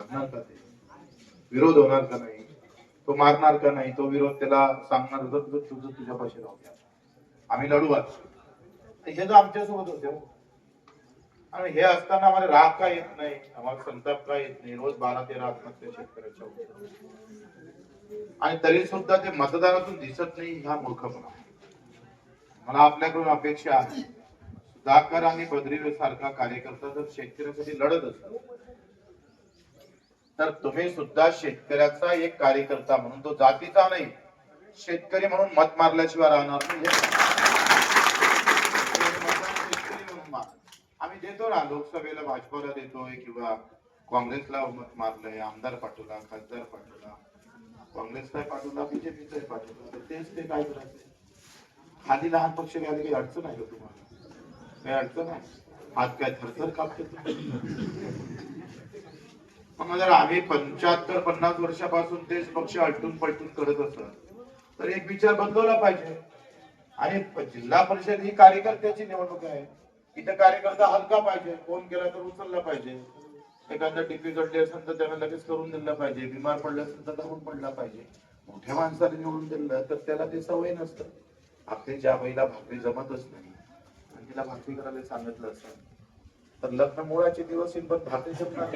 करणार का ते? विरोध होणार का नाही? तो मारणार का नाही? तो विरोध त्याला सांगणार होता तुझं तुझ्या पाशी राहू द्या. आम्ही लढू आज. हे तर आमच्यासोबत होते हो. आणि हे असताना आम्हाला राग का येत नाही? आम्हाला संताप का येत नाही? रोज बारा तेरा आत्महत्या शेतकऱ्याच्या आणि तरी सुद्धा ते मतदानातून दिसत नाही ह्या मूर्खपणा. मला आपल्याकडून अपेक्षा आहे. सुधाकर आणि बद्री सारखा कार्यकर्ता जर शेतकऱ्यासाठी लढत असतो तर तुम्ही सुद्धा शेतकऱ्याचा एक कार्यकर्ता म्हणून तो जातीचा नाही शेतकरी म्हणून मत मारल्याशिवाय राहणार नाही. आम्ही देतो ना लोकसभेला भाजपला देतोय किंवा काँग्रेसला मत मारलंय आमदार पाठवला खासदार पाठवला काँग्रेसला पाठवला बीजेपीचा पाठवला तर तेच ते काय करायचं? खाली लहान पक्ष घ्यायला काही अडचण आहे का तुम्हाला? काही अडचण आहे? आज काय थरथर कापते? मग आम्ही पंच्याहत्तर पन्नास वर्षापासून तेच पक्ष अलटून पलटून करत असत तर एक विचार बदलवला पाहिजे. आणि जिल्हा परिषद ही कार्यकर्त्याची निवडणूक आहे. इथं कार्यकर्ता हलका पाहिजे. फोन केला तर उचलला पाहिजे. एखादा टीपी घडली असेल तर त्याला लगेच करून दिलं पाहिजे. बिमार पडलं असेल तर धावून पडला पाहिजे. मोठ्या माणसाने निवडून दिलं तर त्याला ते सवय नसतं. आपली ज्या बाईला भाकरी जमतच नाही आणि तिला भाकरी करायला सांगितलं असतं तर लग्न मुळाचे दिवस येईल पण भाकरी जमणार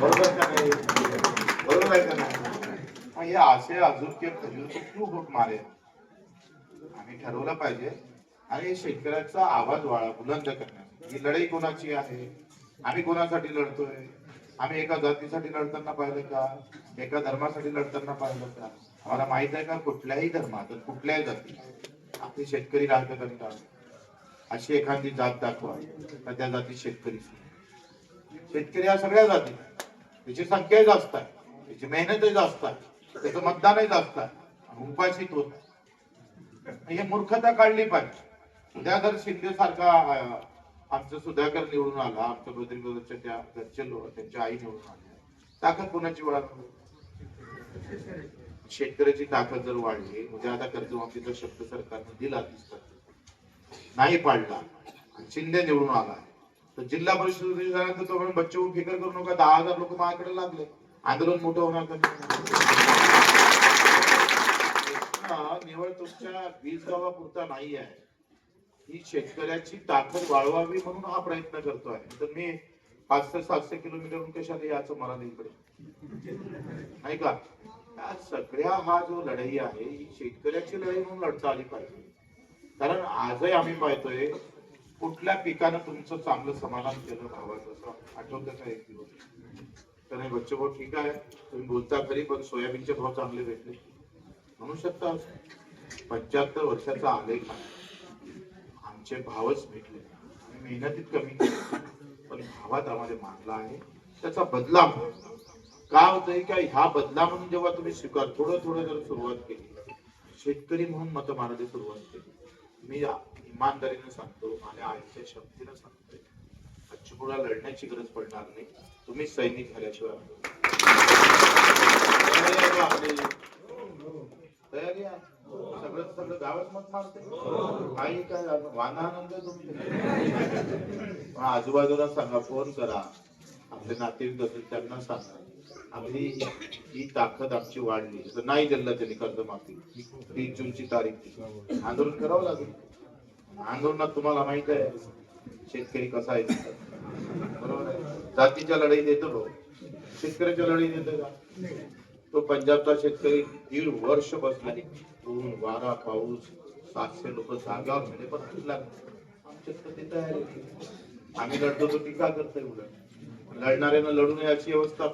बरोबर का नाही? बरोबर आहे का नाही? हे असे अजून के खजूर खूप मारे. आम्ही ठरवलं पाहिजे. आणि शेतकऱ्याचा आवाज वाळा बुलंद करण्यासाठी ही लढाई कोणाची आहे? आम्ही कोणासाठी लढतोय? आम्ही एका जातीसाठी लढताना पाहिलं का? एका धर्मासाठी लढताना पाहिलं का? आम्हाला माहीत आहे का कुठल्याही धर्मात कुठल्याही जाती आपले शेतकरी राहतं करतात अशी एखादी जात दाखवा. तर त्या जाती शेतकरी. शेतकरी या सगळ्या जाती. त्याची संख्या जास्त आहे. त्याची मेहनतही जास्त आहे. त्याचं मतदानही जास्त आहे. उपाशित होत हे मूर्खता काढली पाहिजे. उद्या जर शिंदे सारखा आमचं सुधाकर निवडून आला आमच्या बद्रीबद्रच्या त्या घरचे लोक त्यांच्या आई निवडून आल्या ताकद कोणाची वळा शेतकऱ्याची ताकद जर वाढली उद्या आता कर्जमाफीचा शब्द सरकारने दिला दिसतात. नाही पाडला शिंदे निवडून आला. तर जिल्हा परिषद झाल्यानंतर तो म्हणून बच्चे फिकर करू नका. दहा हजार लोक माझ्याकडे लागले. आंदोलन मोठं होणार का निवड तुमच्या वीज गावापुरता नाही आहे. ही शेतकऱ्याची ताकद वाढवावी म्हणून हा प्रयत्न करतोय. तर मी पाचशे सातशे किलोमीटरहून कशाला याचं मला इकडे? नाही का? सगळ्या हा जो लढाई आहे ही शेतकऱ्याची लढाई म्हणून लढता आली पाहिजे. कारण आजही आम्ही पाहतोय कुठल्या पिकानं तुमचं चांगलं समाधान केलं भावाचं असं आठवतं का एक दिवस? तर नाही बच्चे भाऊ ठीक आहे तुम्ही बोलता खरी पण सोयाबीनचे भाव चांगले भेटले. म्हणू शकता पंच्याहत्तर वर्षाचा आलेख आहे. आमचे भावच भेटले. आम्ही मेहनतीत कमी पण भावात आम्हाला मानला आहे. त्याचा बदला म्हणून काय होतंय का ह्या बदला म्हणून जेव्हा तुम्ही स्वीकार थोडं थोडं जर सुरुवात केली शेतकरी म्हणून मत मारायला सुरुवात केली. मी इमानदारीने सांगतो माझ्या आईच्या शक्तीनं सांगतोय. चिमुळा लढण्याची गरज पडणार नाही. तुम्ही सैनिक झाल्याशिवाय तयारी आपली? तयारी सगळं सगळं गावात मत मारते. काही काय वानानंद तुम्ही? आजूबाजूला सांगा फोन करा. आपले नातेवाईक असेल त्यांना सांगा आपली ही ताकद आमची वाढली तर नाही दिलं त्यांनी कर्ज माफी तीस जूनची तारीख. आंदोलन करावं लागेल. आंदोलनात तुम्हाला माहीत आहे शेतकरी कसा आहे बरोबर आहे? जातीच्या लढाई देतो लोक शेतकऱ्याच्या लढाई देतो का? तो पंजाबचा शेतकरी दीड वर्ष बसला. ऊन वारा पाऊस सातशे लोक जागावर म्हणजे पण आमच्यात आम्ही लढतो तो टीका करतोय उलट. लढणाऱ्यांना लढून नये अवस्था